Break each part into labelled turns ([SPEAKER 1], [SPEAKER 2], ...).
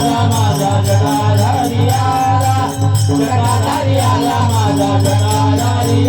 [SPEAKER 1] आला माझा गणाधारी आला माझा गणाधारी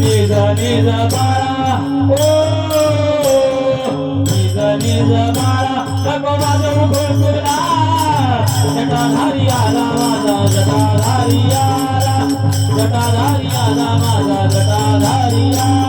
[SPEAKER 1] निजा निजा बाळा. ओ निजा निजा बाळा. नको माझं उघड तुला जटाधारी आला माझा जटाधारी आला. जटाधारी आला माझा जटाधारी आला.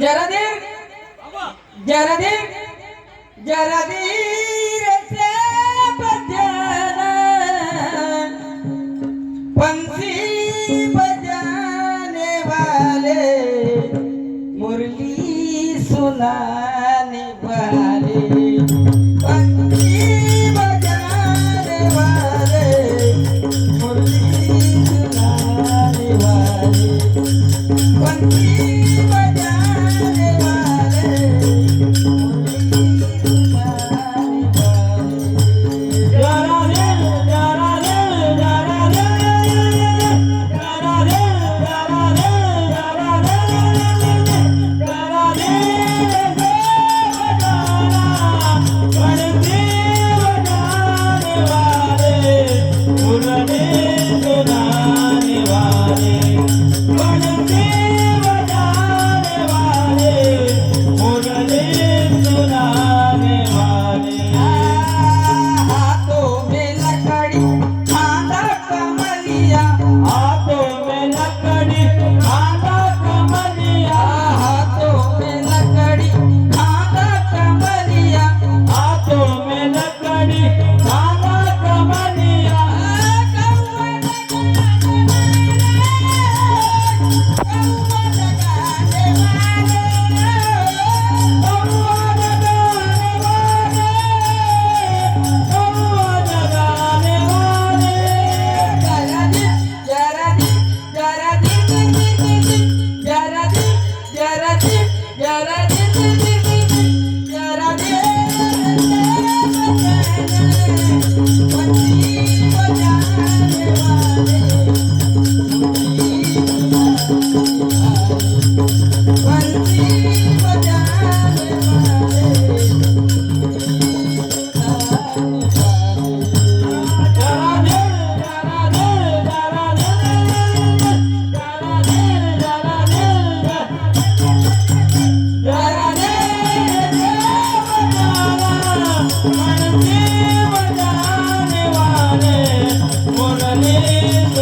[SPEAKER 2] जरा दे जरा दे जरा से पंछी बजाने वाले मुरली सुना. ya,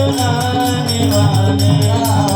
[SPEAKER 2] सुनाने वाले मुरली